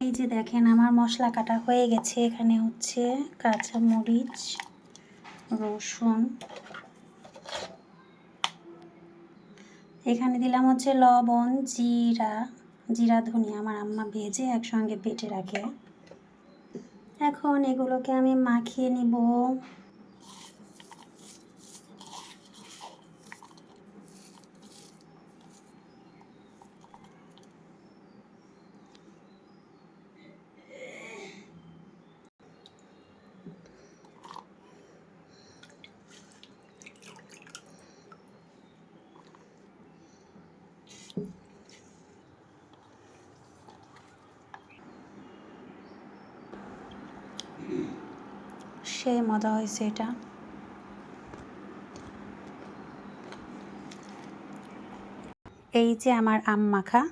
এই যে দেখেন, আমার মশলা কাটা হয়ে গেছে। এখানে হচ্ছে কাঁচা মরিচ, রসুন। এখানে দিলাম হচ্ছে লবণ, জিরা। জিরা, ধনিয়া আমার আম্মা ভেজে একসঙ্গে বেটে রাখে। এখন এগুলোকে আমি মাখিয়ে নিব। সেই মজা হয়েছে এটা। এই যে আমার আম মাখা,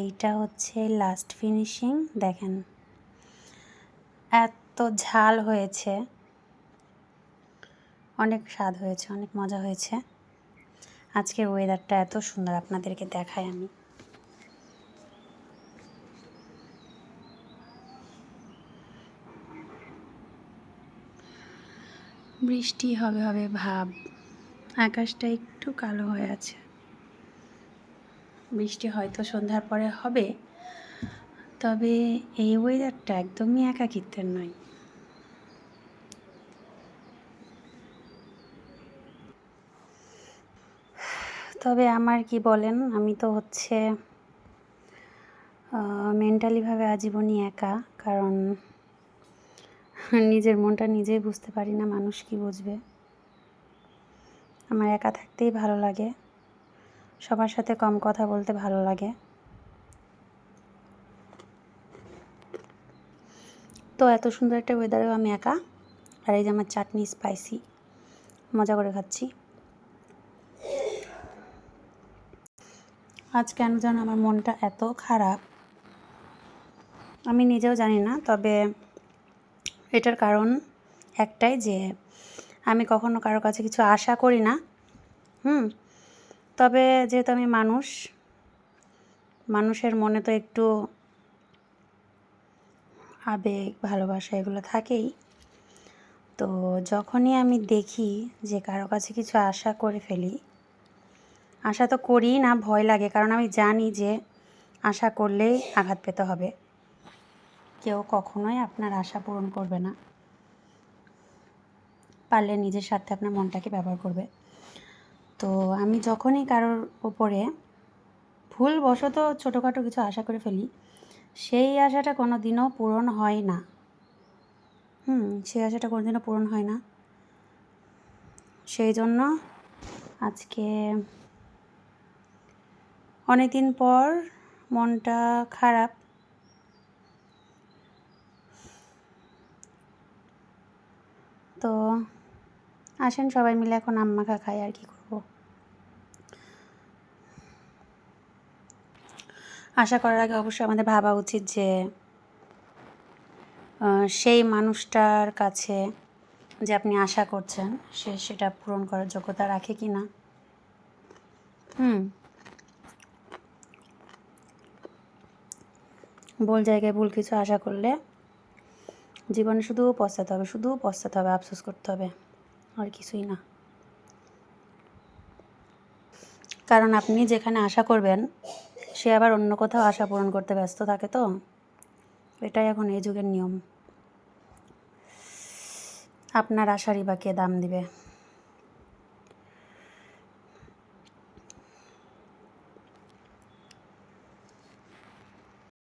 এইটা হচ্ছে লাস্ট ফিনিশিং দেখেন। এত ঝাল হয়েছে। অনেক স্বাদ হয়েছে, অনেক মজা হয়েছে। আজকের ওয়েদারটা এত সুন্দর আপনাদেরকে দেখাই আমি। বৃষ্টি হবে হবে ভাব। আকাশটা একটু কালো হয়ে আছে। বৃষ্টি হয়তো সন্ধ্যার পরে হবে, তবে এই ওয়েদারটা একদমই একাকিত্বের নয়। তবে আমার কি বলেন, আমি তো হচ্ছে মেন্টালিভাবে আজীবনই একা, কারণ নিজের মনটা নিজেই বুঝতে পারি না মানুষ কি বুঝবে। আমার একা থাকতেই ভালো লাগে, সবার সাথে কম কথা বলতে ভালো লাগে। তো এত সুন্দর একটা ওয়েদারেও আমি একা, আর এই যে আমার চাটনি স্পাইসি মজা করে খাচ্ছি। আজ কেন যেন আমার মনটা এত খারাপ? আমি নিজেও জানি না, তবে এটার কারণ একটাই যে আমি কখনো কারও কাছে কিছু আশা করি না। হুম, তবে যেহেতু আমি মানুষ, মানুষের মনে তো একটু আবেগ, ভালোবাসা এগুলো থাকেই। তো যখনই আমি দেখি যে কারও কাছে কিছু আশা করে ফেলি আশা তো করি না, ভয় লাগে। কারণ আমি জানি যে আশা করলেই আঘাত পেতে হবে। কেউ কখনোই আপনার আশা পূরণ করবে না। পারলে নিজের স্বার্থে আপনার মনটাকে ব্যবহার করবে। তো আমি যখনই কারোর ওপরে ভুলবশত ছোটোখাটো কিছু আশা করে ফেলি, সেই আশাটা কোনো দিনও পূরণ হয় না। হুম, সেই আশাটা কোনো দিনও পূরণ হয় না। সেই জন্য আজকে অনেক দিন পর মনটা খারাপ। তো আসেন সবাই মিলে এখন আম মাখা খাই আর কি করব। আশা করার আগে অবশ্যই আমাদের ভাবা উচিত যে সেই মানুষটার কাছে যে আপনি আশা করছেন, সে সেটা পূরণ করার যোগ্যতা রাখে কি না হুম। ভুল জায়গায় ভুল কিছু আশা করলে জীবনে শুধু পস্তাতে হবে, শুধু পস্তাতে হবে, আফসোস করতে হবে। আর কিছুই না। কারণ আপনি যেখানে আশা করবেন, সে আবার অন্য কোথাও আশা পূরণ করতে ব্যস্ত থাকে তো? এটাই এখন এই যুগের নিয়ম। আপনার আশারই বা কে দাম দিবে?